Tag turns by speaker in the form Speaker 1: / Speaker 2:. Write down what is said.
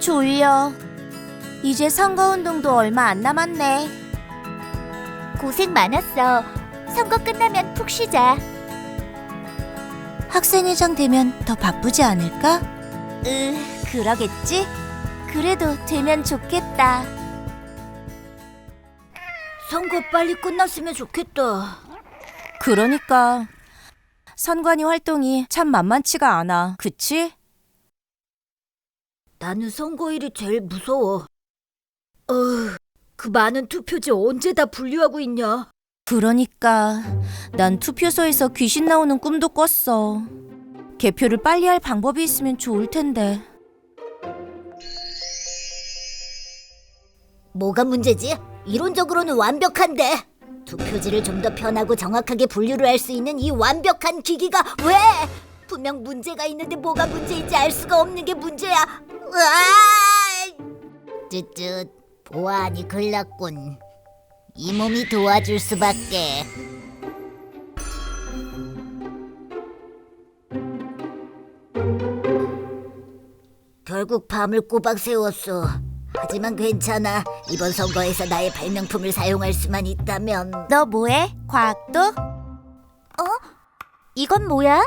Speaker 1: 졸려. 이제 선거운동도 얼마 안 남았네.
Speaker 2: 고생 많았어. 선거 끝나면 푹 쉬자.
Speaker 1: 학생회장 되면 더 바쁘지 않을까? 으, 그러겠지? 그래도 되면 좋겠다.
Speaker 2: 선거 빨리 끝났으면 좋겠다.
Speaker 1: 그러니까 선관위 활동이 참 만만치가 않아. 그치?
Speaker 2: 나는 선거일이 제일 무서워. 어, 그 많은 투표지 언제 다 분류하고 있냐?
Speaker 1: 그러니까 난 투표소에서 귀신 나오는 꿈도 꿨어. 개표를 빨리 할 방법이 있으면 좋을 텐데.
Speaker 2: 뭐가 문제지? 이론적으로는 완벽한데. 투표지를 좀 더 편하고 정확하게 분류를 할 수 있는 이 완벽한 기기가 왜? 분명 문제가 있는데 뭐가 문제인지 알 수가 없는 게 문제야. 으아! 쯧쯧 보아하니 글났군. 이 몸이 도와줄 수밖에. 결국 밤을 꼬박 새웠어. 하지만 괜찮아. 이번 선거에서 나의 발명품을 사용할 수만 있다면.
Speaker 1: 너 뭐해? 과학도?
Speaker 2: 이건 뭐야?